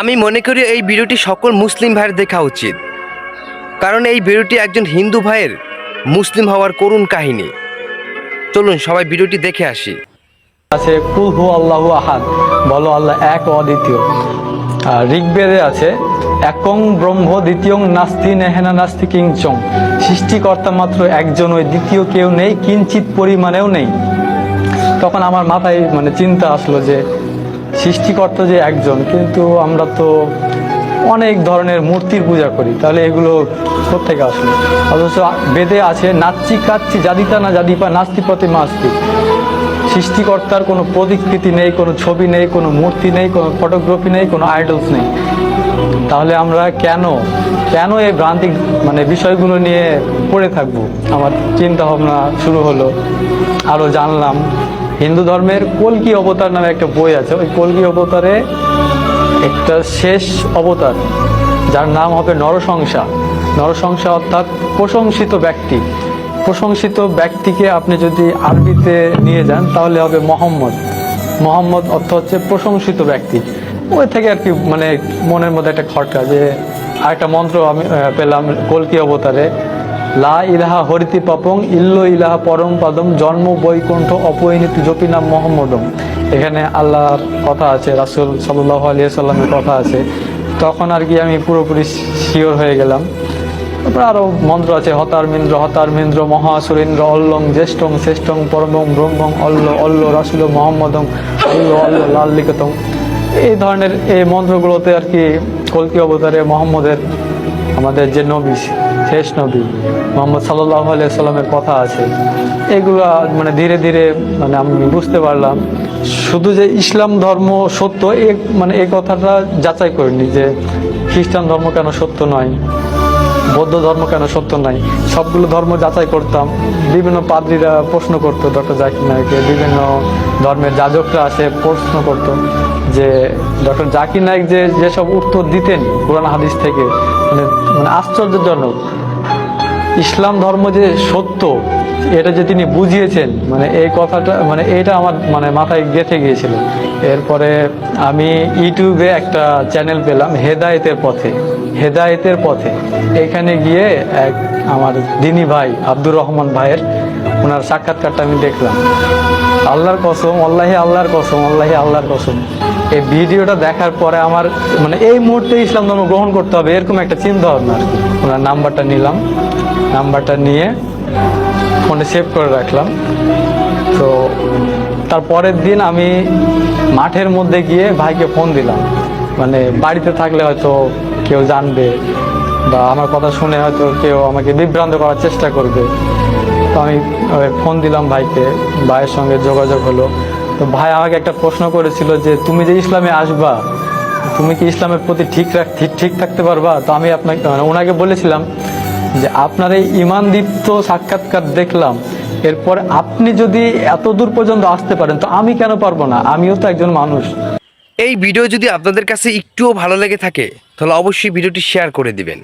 আমি মনে করি এই ভিডিওটি সকল মুসলিম ভাইয়ের দেখা উচিত। কারণ এই ভিডিওটি একজন হিন্দু ভাইয়ের মুসলিম হওয়ার করুণ কাহিনী। চলুন সবাই ভিডিওটি দেখে আসি। আছে, কুল হু আল্লাহু আহাদ। বলো, আল্লাহ এক অদ্বিতীয়। ঋগ্বেদে আছে, একং ব্রহ্ম দ্বিতীয় নাস্তি নেহেনা নাস্তি কিংচং। সৃষ্টিকর্তা মাত্র একজন, ওই দ্বিতীয় কেউ নেই, কিঞ্চিত পরিমাণেও নেই। তখন আমার মাথায় মানে চিন্তা আসলো যে সৃষ্টিকর্তা যে একজন, কিন্তু আমরা তো অনেক ধরনের মূর্তির পূজা করি, তাহলে এগুলো কোথেকে আসলো অথচ বেদে আছে, নাচ্চি কাচ্ছি জাদিতা না জাদিপা নাস্তি প্রতিমা আস্তি সৃষ্টিকর্তার কোনো প্রতিকৃতি নেই, কোনো ছবি নেই, কোনো মূর্তি নেই, কোনো ফটোগ্রাফি নেই, কোনো আইডলস নেই। তাহলে আমরা কেন কেন এই ভ্রান্তিক মানে বিষয়গুলো নিয়ে পড়ে থাকব? আমার চিন্তা ভাবনা শুরু হলো আরও জানলাম। হিন্দু ধর্মের কলকি অবতার নামে একটা বই আছে। ওই কলকি অবতারে একটা শেষ অবতার, যার নাম হবে নরসংসা নরসংসা অর্থাৎ প্রশংসিত ব্যক্তি। প্রশংসিত ব্যক্তিকে আপনি যদি আরবিতে নিয়ে যান, তাহলে হবে মোহাম্মদ। মোহাম্মদ অর্থ হচ্ছে প্রশংসিত ব্যক্তি। ওই থেকে আর কি মানে মনের মধ্যে একটা খটকা যে আরেকটা মন্ত্র আমি পেলাম কলকি অবতারে। লা ইলাহা হরিতি পাপং, ইল্লো ইলাহা পরম পাদম, জন্ম, বৈকুণ্ঠ, অপরিণীতি, জপি নাম মোহাম্মদম। এখানে আল্লাহর কথা আছে, রাসুল সাল্লাহ আলিয়া সাল্লামের কথা আছে। তখন আর কি আমি পুরোপুরি শিওর হয়ে গেলাম। তারপর আরও মন্ত্র আছে হতারমিন্দ্র হতারমিন্দ্র মহাসুরেন্দ্র, অল্লং, জ্যেষ্ঠং, শ্রেষ্ঠং, পরমং, ব্রহ্মং, অল্ল অল্ল, রাসুল, মোহাম্মদং, অল্ল অল্ল লাল্লিকতং এই ধরনের এই মন্ত্রগুলোতে আর কি কলকি অবতারে মোহাম্মদের, আমাদের যে নবী শেষ নবী। মোহাম্মদ সাল্লাহ আলিয়া সাল্লামের কথা আছে। এগুলো মানে ধীরে ধীরে মানে আমি বুঝতে পারলাম। শুধু যে ইসলাম ধর্ম সত্য, এ মানে এই কথাটা যাচাই করিনি যে খ্রিস্টান ধর্ম কেন সত্য নয়। বৌদ্ধ ধর্ম কেন সত্য নাই? সবগুলো ধর্ম যাচাই করতাম। বিভিন্ন পাদ্রীরা প্রশ্ন করতো, ডক্টর জাকির নায়ককে বিভিন্ন ধর্মের যাজকরা আসে প্রশ্ন করতো যে, ডক্টর জাকির নায়ক যে যেসব উত্তর দিতেন কোরআন হাদিস থেকে মানে মানে আশ্চর্যজনক। ইসলাম ধর্ম যে সত্য, এটা যে তিনি বুঝিয়েছেন মানে এই কথাটা মানে এটা আমার মানে মাথায় গেঁথে গিয়েছিল। এরপরে আমি ইউটিউবে একটা চ্যানেল পেলাম, হেদায়েতের পথে। হেদায়েতের পথে। এখানে গিয়ে এক আমার দিনী ভাই, আব্দুর রহমান ভাইয়ের ওনার সাক্ষাৎকারটা আমি দেখলাম। আল্লাহর কসম, আল্লাহি আল্লাহর কসম, আল্লাহি আল্লাহর কসম। এই ভিডিওটা দেখার পরে আমার মানে এই মুহূর্তে ইসলাম ধর্ম গ্রহণ করতে হবে, এরকম একটা চিন্তা ভাবনা ওনার নাম্বারটা নিলাম। নাম্বারটা নিয়ে ফোনে সেভ করে রাখলাম। তো তার পরের দিন আমি মাঠের মধ্যে গিয়ে ভাইকে ফোন দিলাম। মানে বাড়িতে থাকলে হয়তো কেউ জানবে বা আমার কথা শুনে হয়তো কেউ আমাকে বিভ্রান্ত করার চেষ্টা করবে। তো আমি ফোন দিলাম ভাইকে, ভাইয়ের সঙ্গে যোগাযোগ হলো। তো ভাই আমাকে একটা প্রশ্ন করেছিল যে, তুমি যে ইসলামে আসবা, তুমি কি ইসলামের প্রতি ঠিক রাখ, ঠিক থাকতে পারবা? তো আমি আপনাকে মানে ওনাকে বলেছিলাম যে, আপনার এই ইমানদীপ্ত সাক্ষাৎকার দেখলাম, এরপর আপনি যদি এত দূর পর্যন্ত আসতে পারেন, তো আমি কেন পারব না? আমিও তো একজন মানুষ। এই ভিডিও যদি আপনাদের কাছে একটুও ভালো লেগে থাকে, তাহলে অবশ্যই ভিডিওটি শেয়ার করে দিবেন।